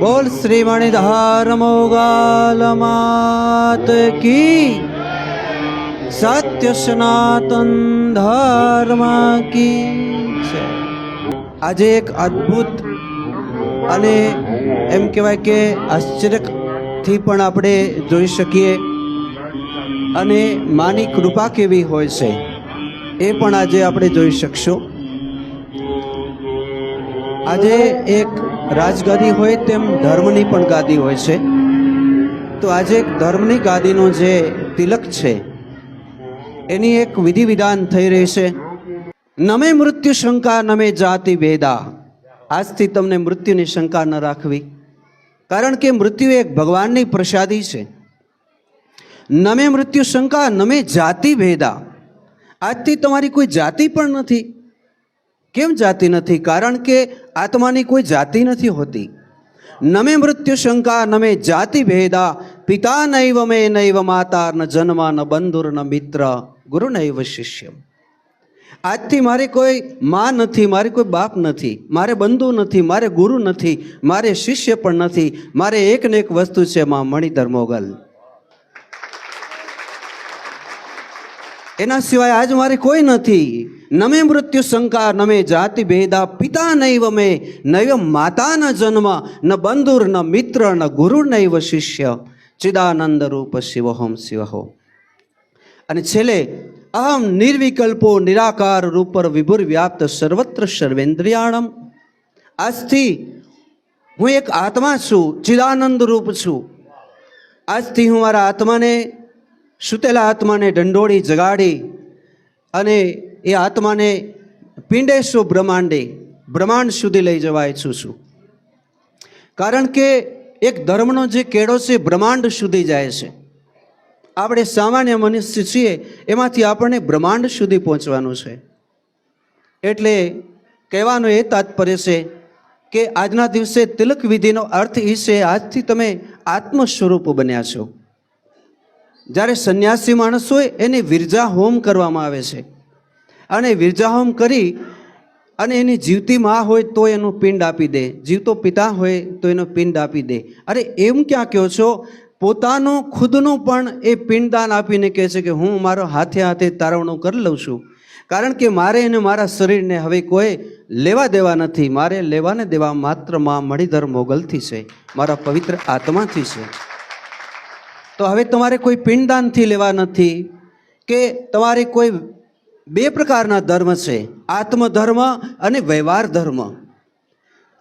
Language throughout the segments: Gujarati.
બોલ શ્રી મણિધાર મોગાલ માત કી. સત્ય સનાતન ધર્મ કી છે. આજે એક અદ્ભુત અને એમ કહેવાય કે આશ્ચર્યથી પણ આપણે જોઈ શકીએ. અને માની કૃપા કેવી હોય છે, એ પણ આજે આપણે જોઈ શકશું. આજે એક રાજગાદી હોય તેમ ધર્મની પણ ગાદી હોય છે. તો આજે એક ધર્મની ગાદીનો જે તિલક છે, એની એક વિધિ વિધાન થઈ રહી છે. નમે મૃત્યુ શંકા, નમે જાતિ ભેદા. આજથી તમને મૃત્યુની શંકા ન રાખવી. કારણ કે મૃત્યુ એક ભગવાનની પ્રસાદી છે. નમે મૃત્યુ શંકા, નમે જાતિ ભેદા. આજથી તમારી કોઈ જાતિ પણ નથી. કેમ જાતિ નથી? કારણ કે આત્માની કોઈ જાતિ નથી હોતી. નમે મૃત્યુ શંકા, નમે જાતિ ભેદા, પિતા નૈવ મે નૈવ માતા, ન જન્મ, ન બંધુર, ન મિત્ર, ગુરુ નૈવ શિષ્ય આજથી મારે કોઈ માં નથી, મારે કોઈ બાપ નથી, મારે બંધુ નથી, મારે ગુરુ નથી, મારે શિષ્ય પણ નથી, મારે એક ને એક વસ્તુ છે માં મણિધર મોગલ. એના સિવાય આજ મારે કોઈ નથી. નમે મૃત્યુ શંકા, નમે જાતિ ભેદા, પિતા નૈવ મે, નૈવ માતા ન જન્મ, ન બંધુર, ન મિત્ર, ન ગુરુ નૈવ શિષ્ય. ચિદાનંદ રૂપ શિવહોમ શિવહો. અને છેલ્લે, અહમ નિર્વિકલ્પો નિરાકાર રૂપર વિભુર વ્યાપ્ત સર્વત્ર સર્વેન્દ્રિયાણમ. આજથી હું એક આત્મા છું, ચિદાનંદ રૂપ છું. આજથી હું મારા આત્માને સુતેલા આત્માને દંડોળી જગાડી અને એ આત્માને પિંડેશો બ્રહ્માંડે, બ્રહ્માંડ સુધી લઈ જવા ઈચ્છું છું કારણ કે એક ધર્મનો જે કેળો છે બ્રહ્માંડ સુધી જાય છે. આપણે સામાન્ય મનુષ્ય છીએ, એમાંથી આપણને બ્રહ્માંડ સુધી પહોંચવાનું છે. એટલે કહેવાનો એ તાત્પર્ય છે કે આજના દિવસે તિલક વિધિનો અર્થ એ છે, આજથી તમે આત્મ સ્વરૂપ બન્યા છો. જ્યારે સંન્યાસી માણસ હોય, એને વિરજા હોમ કરવામાં આવે છે. અને વિરજા હોમ કરી અને એની જીવતી માં હોય તો એનું પિંડ આપી દે. જીવતો પિતા હોય તો એનો પિંડ આપી દે. અરે એમ ક્યાં કહો છો? પોતાનું, ખુદનું પણ એ પિંડદાન આપીને કહે છે કે હું મારો હાથે હાથે તારવણું કરી લઉં છું. કારણ કે મારે એને મારા શરીરને હવે કોઈ લેવા દેવા નથી. મારે લેવાને દેવા માત્રમાં મણિધર મોગલથી છે. મારા પવિત્ર આત્માથી છે. તો હવે તમારે કોઈ પિંડદાનથી લેવા નથી કે તમારે કોઈ બે પ્રકારના ધર્મ છે. આત્મધર્મ અને વ્યવહાર ધર્મ.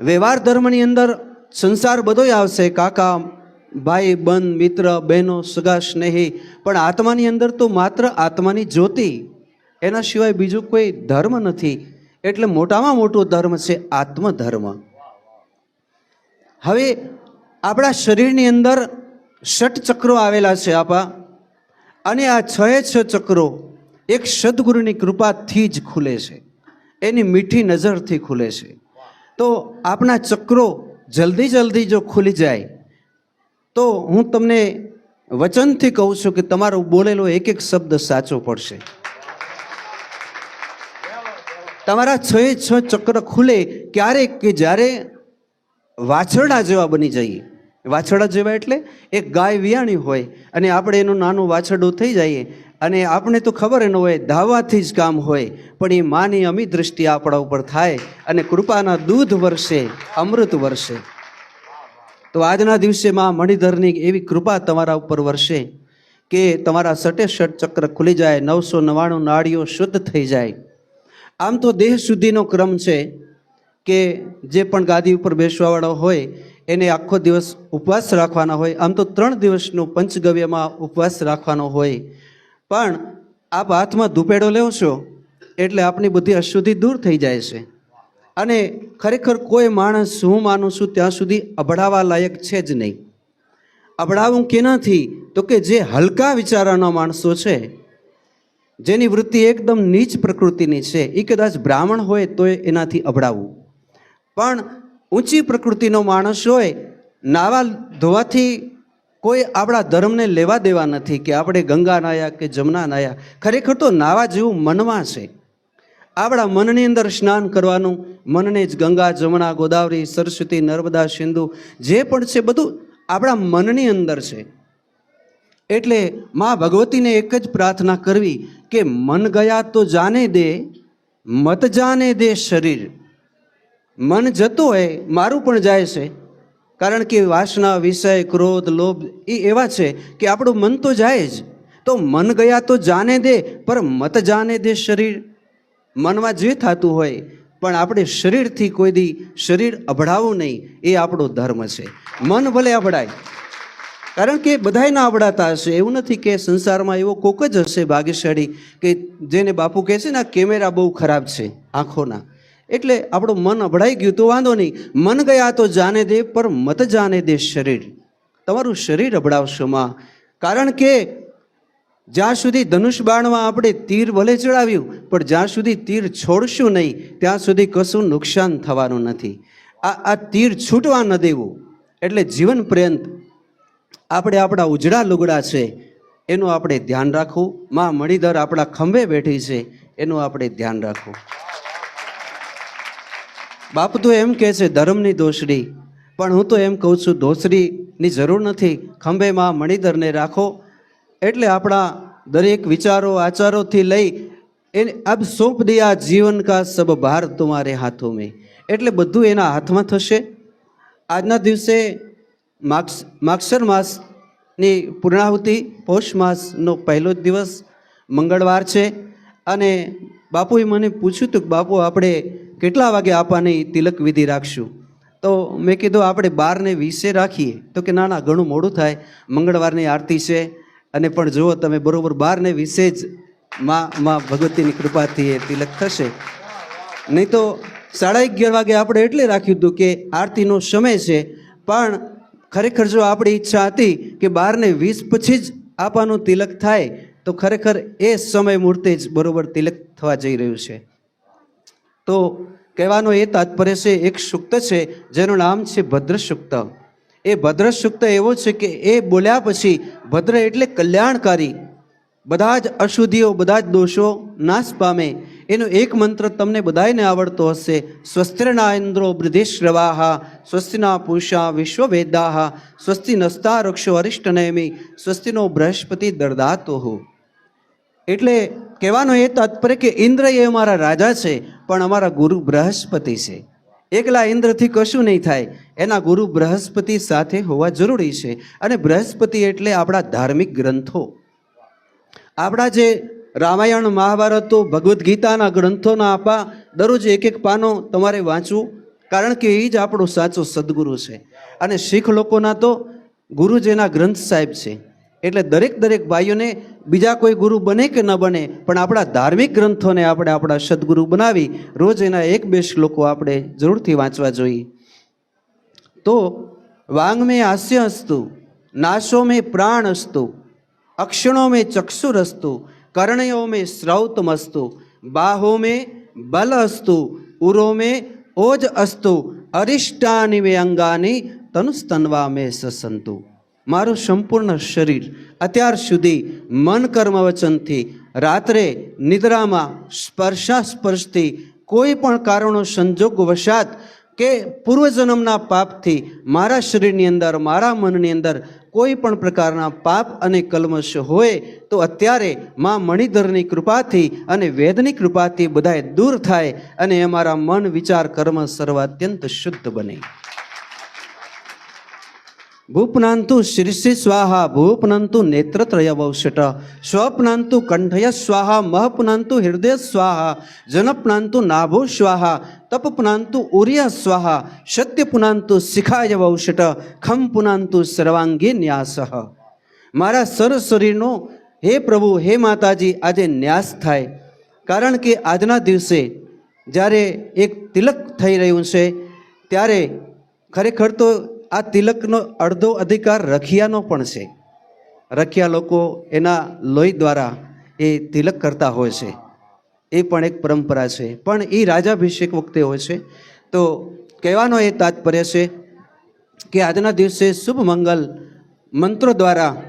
વ્યવહાર ધર્મની અંદર સંસાર બધોય આવશે, કાકા, ભાઈ, બન, મિત્ર, બહેનો, સગા, સ્નેહી. પણ આત્માની અંદર તો માત્ર આત્માની જ્યોતિ. એના સિવાય બીજું કોઈ ધર્મ નથી. એટલે મોટામાં મોટો ધર્મ છે આત્મધર્મ. હવે આપણા શરીરની અંદર ષટ ચક્રો આવેલા છે આપા. અને આ છ છ ચક્રો એક સદગુરુની કૃપાથી જ ખુલે છે. એની મીઠી નજરથી ખુલે છે. તો આપણા ચક્રો જલ્દી જલ્દી જો ખુલી જાય, તો હું તમને વચનથી કહું છું કે તમારો બોલેલો એક એક શબ્દ સાચો પડશે. તમારા છ છ ચક્ર ખુલે ક્યારેક કે જ્યારે વાછરડા જેવા બની જઈએ. વાછરડા જેવા એટલે એક ગાય વિયાણી હોય અને આપણે એનું નાનું વાછડું થઈ જઈએ અને આપણે તો ખબર ન હોય ધાવાથી જ કામ હોય, પણ એ માની અમી દૃષ્ટિ આપણા ઉપર થાય અને કૃપાના દૂધ વરસે, અમૃત વરસે. તો આજના દિવસે માં મણિધરની એવી કૃપા તમારા ઉપર વરસે કે તમારા સટે સટ ચક્ર ખુલી જાય, નવસો નવ્વાણું નાળીઓ શુદ્ધ થઈ જાય. આમ તો દેહ શુદ્ધિનો ક્રમ છે કે જે પણ ગાદી ઉપર બેસવાવાળો હોય એને આખો દિવસ ઉપવાસ રાખવાના હોય. આમ તો ત્રણ દિવસનો પંચગવ્યમાં ઉપવાસ રાખવાનો હોય. પણ આપ હાથમાં ધૂપેડો લેવો છો એટલે આપની બધી અશુદ્ધિ દૂર થઈ જાય છે. અને ખરેખર કોઈ માણસ હું માનું છું ત્યાં સુધી અભડાવા લાયક છે જ નહીં. અભડાવું કેનાથી? તો કે જે હલકા વિચારાના માણસો છે, જેની વૃત્તિ એકદમ નીચ પ્રકૃતિની છે એ કદાચ બ્રાહ્મણ હોય તો એનાથી અભડાવું. પણ ઊંચી પ્રકૃતિનો માણસ હોય, નાવા ધોવાથી કોઈ આપણા ધર્મને લેવા દેવા નથી કે આપણે ગંગા નાયા કે જમના નાયા. ખરેખર તો નાવા જેવું મનમાં છે. આપણા મનની અંદર સ્નાન કરવાનું, મનને જ ગંગા જમણા ગોદાવરી, સરસ્વતી, નર્મદા, સિંધુ જે પણ છે બધું આપણા મનની અંદર છે. એટલે મા ભગવતીને એક જ પ્રાર્થના કરવી કે મન ગયા તો જાને દે, મત જાને દે શરીર. મન જતું હોય, મારું પણ જાય છે. કારણ કે વાસના, વિષય, ક્રોધ, લોભ એ એવા છે કે આપણું મન તો જાય જ. તો મન ગયા તો જાને દે, પર મત જાને દે શરીર. મનમાં જે થતું હોય, પણ આપણે શરીરથી કોઈ દી શરીર અભડાવવું નહીં, એ આપણો ધર્મ છે. મન ભલે અભડાય, કારણ કે બધાય ના આવડાતા હશે. એવું નથી કે સંસારમાં એવો કોક જ હશે ભાગ્યશાળી કે જેને બાપુ કહે છે ને કેમેરા બહુ ખરાબ છે, આંખોના. એટલે આપણું મન અભડાઈ ગયું, તો વાંધો નહીં. મન ગયા તો જાને દે પર મત જાને દે શરીર. તમારું શરીર અભડાવશો માં. કારણ કે જ્યાં સુધી ધનુષ બાણમાં આપણે તીર ભલે ચડાવ્યું, પણ જ્યાં સુધી તીર છોડશું નહીં, ત્યાં સુધી કશું નુકસાન થવાનું નથી. આ આ તીર છૂટવા ન દેવું. એટલે જીવન પર્યંત આપણે આપણા ઉજળા લુગડા છે, એનું આપણે ધ્યાન રાખવું. માં મણિધર આપણા ખંભે બેઠી છે, એનું આપણે ધ્યાન રાખવું. બાપ તો એમ કહે છે, ધર્મની દોષડી પણ હું તો એમ કહું છું દોષડીની જરૂર નથી. ખંભેમાં મણિધરને રાખો. એટલે આપણા દરેક વિચારો, આચારોથી લઈ એને અબ સોંપ દિયા જીવન કા સબ ભાર તુમારે હાથો મેં. એટલે બધું એના હાથમાં થશે. આજના દિવસે માક્ષ, માક્ષર માસની પૂર્ણાહુતિ, પૌષ માસનો પહેલો જ દિવસ મંગળવાર છે. અને બાપુએ મને પૂછ્યું હતું કે, બાપુ, આપણે કેટલા વાગે આપવાની તિલક વિધિ રાખશું? તો મેં કીધું, આપણે બારને વીસે રાખીએ. તો કે, ના ના, ઘણું મોડું થાય. મંગળવારની આરતી છે. અને પણ જુઓ, તમે બરાબર બારને વીસે જ માં માં ભગવતીની કૃપાથી એ તિલક થશે. નહીં તો સાડા અગિયાર વાગે આપણે એટલે રાખ્યું હતું કે આરતીનો સમય છે. પણ ખરેખર જો આપણી ઈચ્છા હતી કે બારને વીસ પછી જ આપવાનું તિલક થાય, તો ખરેખર એ સમય મૂર્તે જ બરોબર તિલક થવા જઈ રહ્યું છે. તો કહેવાનો એ તાત્પર્ય છે, એક સુક્ત છે, જેનું નામ છે ભદ્ર સુક્ત એ ભદ્ર સુક્ત એવો છે કે એ બોલ્યા પછી ભદ્ર એટલે કલ્યાણકારી. બધા જ અશુદ્ધિઓ, બધા જ દોષો નાશ પામે. એનો એક મંત્ર તમને બધાયને આવડતો હશે. સ્વસ્તિરના ઇન્દ્રો બૃધિશ્રવાહ, સ્વસ્તિના પુષા વિશ્વવેદાહા, સ્વસ્તિ નસ્તા રક્ષો અરિષ્ટનેમી, સ્વસ્તિનો બૃહસ્પતિ દર્દાતો હો એટલે કહેવાનો એ તાત્પર્ય કે ઇન્દ્ર એ અમારા રાજા છે, પણ અમારા ગુરુ બૃહસ્પતિ છે. એકલા ઇન્દ્રથી કશું નહીં થાય. એના ગુરુ બૃહસ્પતિ સાથે હોવા જરૂરી છે. અને બૃહસ્પતિ એટલે આપણા ધાર્મિક ગ્રંથો. આપણા જે રામાયણ, મહાભારતો ભગવદ્ ગીતાના ગ્રંથોના આપા, દરરોજ એક એક પાનો તમારે વાંચવું, કારણ કે એ જ આપણો સાચો સદગુરુ છે. અને શીખ લોકોના તો ગુરુ જેના ગ્રંથ સાહેબ છે. એટલે દરેક દરેક ભાઈઓને બીજા કોઈ ગુરુ બને કે ન બને, પણ આપણા ધાર્મિક ગ્રંથોને આપણે આપણા સદગુરુ બનાવી, રોજ એના એક બે શ્લોકો આપણે જરૂરથી વાંચવા જોઈએ. તો, વાંગ મેં હાસ્ય અસ્તુ નાશો મેં પ્રાણ અસ્તુ અક્ષણો મેં ચક્ષુરસ્તુ કર્ણયો મેં શ્રૌતમસ્તુ બાહો મેં બલ અસ્તુ ઉરો મેં ઓજ અસ્તુ અરિષ્ટાની મેં અંગાની, તનુસ્તનવા મેં સસંતુ. મારું સંપૂર્ણ શરીર અત્યાર સુધી મન કર્મ વચનથી રાત્રે નિદ્રામાં સ્પર્શાસ્પર્શથી, કોઈ પણ કારણો સંજોગ વશાત કે પૂર્વજન્મના પાપથી મારા શરીરની અંદર, મારા મનની અંદર કોઈ પણ પ્રકારના પાપ અને કલ્મશ હોય, તો અત્યારે માં મણિધરની કૃપાથી અને વેદની કૃપાથી બધાય દૂર થાય અને અમારા મન વિચાર કર્મ સર્વાત્યંત શુદ્ધ બને. ભૂપનાંતુ શીર્ષિ સ્વાહા ભૂપનંતુ નેત્રત્રય વૌષટ સ્વપ્નાંતુ કંઠય સ્વાહા મહપનાંતુ હૃદય સ્વાહા જનપનાંતુ નાભો સ્વાહા તપપનાંતુ ઉર્ય સ્વાહા સત્યપુનાંતુ શિખાય વૌષટ ખમ પુનાંતુ સર્વાંગી ન્યાસ મારા સર શરીરનો હે પ્રભુ હે માતાજી આજે ન્યાસ થાય કારણ કે આજના દિવસે જ્યારે એક તિલક થઈ રહ્યું છે ત્યારે ખરેખર તો આ તિલકનો અડધો અધિકાર રખિયાનો પણ છે. રખિયા લોકો એના લોહી દ્વારા એ તિલક કરતા હોય છે. એ પણ એક પરંપરા છે. પણ એ રાજાભિષેક વખતે હોય છે. તો કહેવાનો એ તાત્પર્ય છે કે આજના દિવસે શુભ મંગલ મંત્રો દ્વારા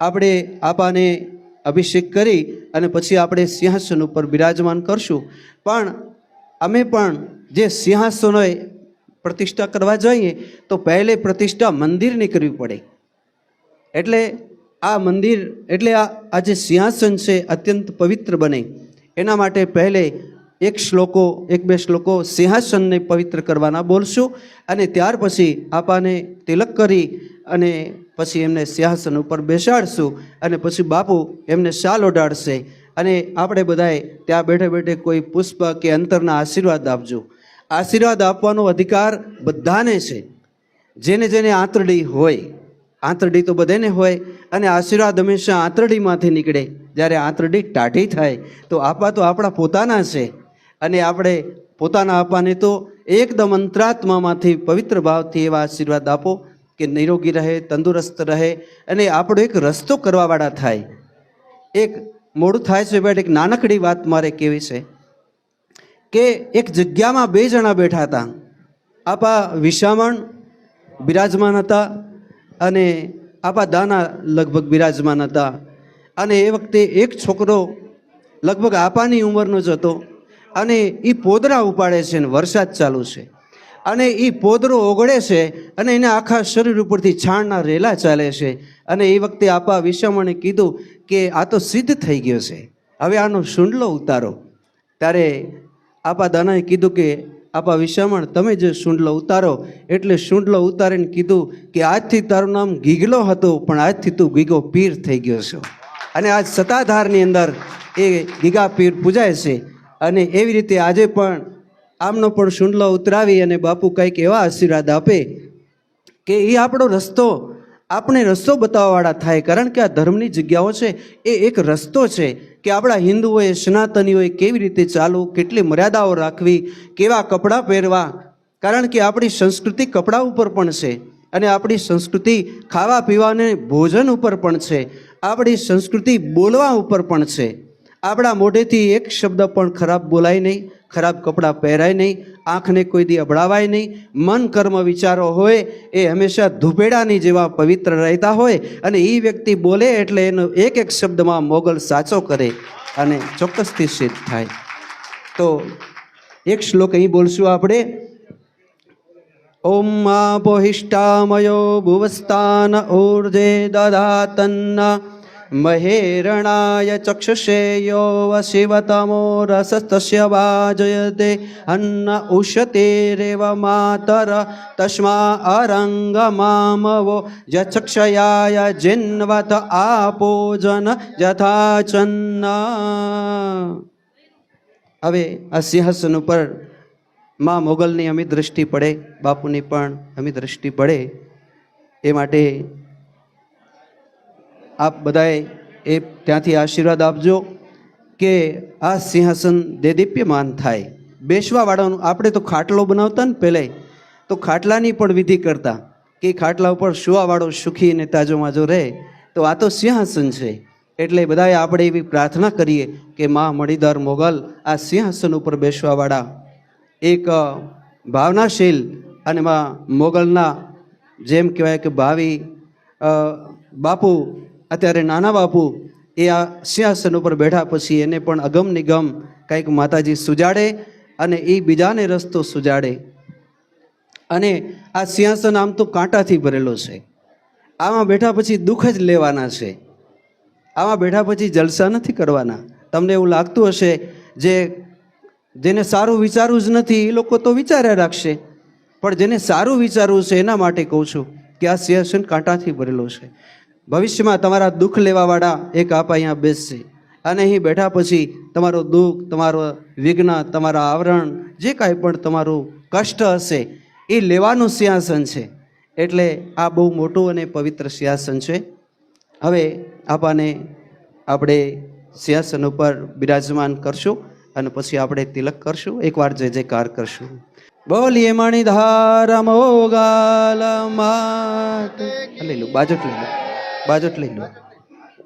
આપણે આપાને અભિષેક કરી અને પછી આપણે સિંહાસન ઉપર બિરાજમાન કરશું. પણ અમે પણ જે સિંહાસનોએ પ્રતિષ્ઠા કરવા જઈએ, તો પહેલે પ્રતિષ્ઠા મંદિરની કરવી પડે. એટલે આ મંદિર, એટલે આ આ જે સિંહાસન છે, અત્યંત પવિત્ર બને. એના માટે પહેલે એક શ્લોકો, એક બે શ્લોકો સિંહાસનને પવિત્ર કરવાના બોલશું અને ત્યાર પછી આપાને તિલક કરી અને પછી એમને સિંહાસન ઉપર બેસાડશું અને પછી બાપુ એમને શાલ ઓઢાડશે. અને આપણે બધાએ ત્યાં બેઠે બેઠે કોઈ પુષ્પ કે અંતરના આશીર્વાદ આપજો. આશીર્વાદ આપવાનો અધિકાર બધાને છે. જેને જેને આંતરડી હોય, આંતરડી તો બધાને હોય, અને આશીર્વાદ હંમેશા આંતરડીમાંથી નીકળે. જ્યારે આંતરડી ટાઢી થાય, તો આપા તો આપણા પોતાના છે. અને આપણે પોતાના આપાને તો એકદમ અંતરાત્મામાંથી પવિત્ર ભાવથી એવા આશીર્વાદ આપો કે નિરોગી રહે, તંદુરસ્ત રહે, અને આપણો એક રસ્તો કરવાવાળા થાય. એક મોડું થાય છે, બેટ, એક નાનકડી વાત મારે કેવી છે? કે એક જગ્યામાં બે જણા બેઠા હતા. આપા વિશામણ બિરાજમાન હતા અને આપા દાના લગભગ બિરાજમાન હતા. અને એ વખતે એક છોકરો લગભગ આપાની ઉંમરનો જ હતો અને એ પોદરા ઉપાડે છે અને વરસાદ ચાલુ છે. અને એ પોદરો ઓગળે છે અને એને આખા શરીર ઉપરથી છાણના રેલા ચાલે છે. અને એ વખતે આપા વિશામણે કીધું કે આ તો સિદ્ધ થઈ ગયો છે. હવે આનો શુંડલો ઉતારો. ત્યારે આપા દાનાએ કીધું કે, આપા વિશામણ, તમે જે શુંડલો ઉતારો, એટલે શુંડલો ઉતારીને કીધું કે, આજથી તારું નામ ગીગલો હતો, પણ આજથી તું ગીગો પીર થઈ ગયો છો. અને આજ સત્તાધારની અંદર એ ગીગા પીર પૂજાય છે. અને એવી રીતે આજે પણ આમનો પણ શુંડલો ઉતરાવી અને બાપુ કંઈક એવા આશીર્વાદ આપે કે એ આપણો રસ્તો, આપણે રસ્તો બતાવવાવાળા થાય, કારણ કે આ ધર્મની જગ્યાઓ છે, એ એક રસ્તો છે. કે આપણા હિન્દુઓએ સનાતનીઓએ કેવી રીતે ચાલવું, કેટલી મર્યાદાઓ રાખવી, કેવા કપડાં પહેરવા? કારણ કે આપણી સંસ્કૃતિ કપડાં ઉપર પણ છે અને આપણી સંસ્કૃતિ ખાવા પીવાને ભોજન ઉપર પણ છે. આપણી સંસ્કૃતિ બોલવા ઉપર પણ છે. આપણા મોઢેથી એક શબ્દ પણ ખરાબ બોલાય નહીં. ખરાબ કપડાં પહેરાય નહીં, આંખને કોઈ દી અબડાવાય નહીં. મન, કર્મ, વિચારો હોય એ હંમેશા ધૂપેડાની જેવા પવિત્ર રહેતા હોય અને એ વ્યક્તિ બોલે એટલે એનો એક એક શબ્દમાં મોગલ સાચો કરે અને ચોક્કસથી સિદ્ધ થાય. તો એક શ્લોક અહીં બોલશું આપણે. ઓમ આપોહિષ્ટામયો ભુવસ્તાન ઊર્જે દધાતન્ન મહેરણાય ચક્ષુષે યો વશિવતમો રસસ્તસ્ય વાજયતે અન્ન ઉષતેરેવ માતર તસ્મા અરંગમામવો યચક્ષયાય જિન્વત આપોજન યથાચન્ન હવે આ સિંહાસન ઉપરમાં મોગલની અમી દ્રષ્ટિ પડે બાપુની પણ અમી દ્રષ્ટિ પડે એ માટે આપ બધાએ એ ત્યાંથી આશીર્વાદ આપજો કે આ સિંહાસન દેદીપ્યમાન થાય. બેસવાવાળાનું આપણે તો ખાટલો બનાવતા ને પહેલે તો ખાટલાની પણ વિધિ કરતા કે ખાટલા ઉપર સુવાવાળો સુખી અને તાજો માજો રહે, તો આ તો સિંહાસન છે. એટલે બધાએ આપણે એવી પ્રાર્થના કરીએ કે મા મણિધર મોગલ આ સિંહાસન ઉપર બેસવાવાળા એક ભાવનાશીલ અને મા મોગલના જેમ કહેવાય કે ભાવિ બાપુ અત્યારે નાના બાપુ એ આ સિંહાસન ઉપર બેઠા પછી એને પણ અગમ નિગમ કંઈક માતાજી સુજાડે અને એ બીજાને રસ્તો સુજાડે. અને આ સિંહાસન આમ તો કાંટાથી ભરેલો છે. આમાં બેઠા પછી દુઃખ જ લેવાના છે. આમાં બેઠા પછી જલસા નથી કરવાના. તમને એવું લાગતું હશે જે જેને સારું વિચારવું જ નથી, એ લોકો તો વિચાર્યા રાખશે. પણ જેને સારું વિચારવું છે એના માટે કહું છું કે આ સિંહાસન કાંટાથી ભરેલો છે. ભવિષ્યમાં તમારા દુઃખ લેવાવાળા એક આપા અહીંયા બેસશે. અને અહીં બેઠા પછી તમારું દુઃખ, તમારો વિઘ્ન, તમારા આવરણ, જે કાંઈ પણ તમારું કષ્ટ હશે, એ લેવાનું સિંહાસન છે. એટલે આ બહુ મોટું અને પવિત્ર સિંહાસન છે. હવે આપાને આપણે સિંહાસન ઉપર બિરાજમાન કરશું અને પછી આપણે તિલક કરશું. એકવાર જય જયકાર કરશું. બોલીએ મણિધાર મોગાલ માત. લઈ લો. બાજટ લઈ બાજટ લઈ લો